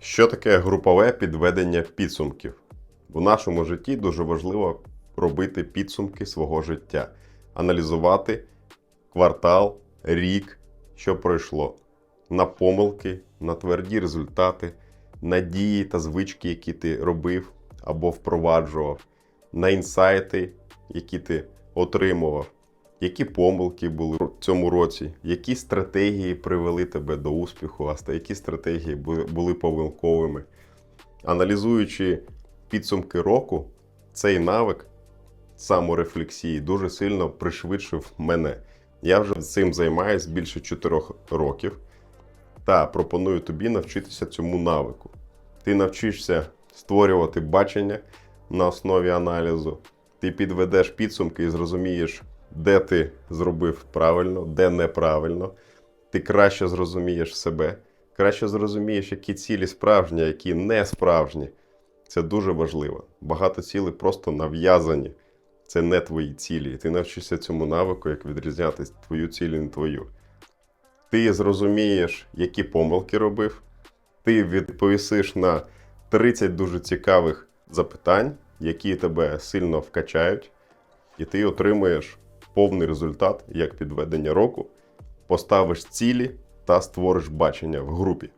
Що таке групове підведення підсумків? В нашому житті дуже важливо робити підсумки свого життя, аналізувати квартал, рік, що пройшло, на помилки, на тверді результати, на дії та звички, які ти робив або впроваджував, на інсайти, які ти отримував, які помилки були в цьому році, які стратегії привели тебе до успіху, а які стратегії були помилковими. Аналізуючи підсумки року, цей навик саморефлексії дуже сильно пришвидшив мене. Я вже цим займаюся більше 4 років та пропоную тобі навчитися цьому навику. Ти навчишся створювати бачення на основі аналізу, ти підведеш підсумки і зрозумієш, де ти зробив правильно, де неправильно. Ти краще зрозумієш себе, краще зрозумієш, які цілі справжні, які не справжні. Це дуже важливо. Багато цілей просто нав'язані. Це не твої цілі. І ти навчишся цьому навику, як відрізняти твою ціль і не твою. Ти зрозумієш, які помилки робив. Ти відповісиш на 30 дуже цікавих запитань, які тебе сильно вкачають, і ти отримаєш повний результат як підведення року, поставиш цілі та створиш бачення в групі.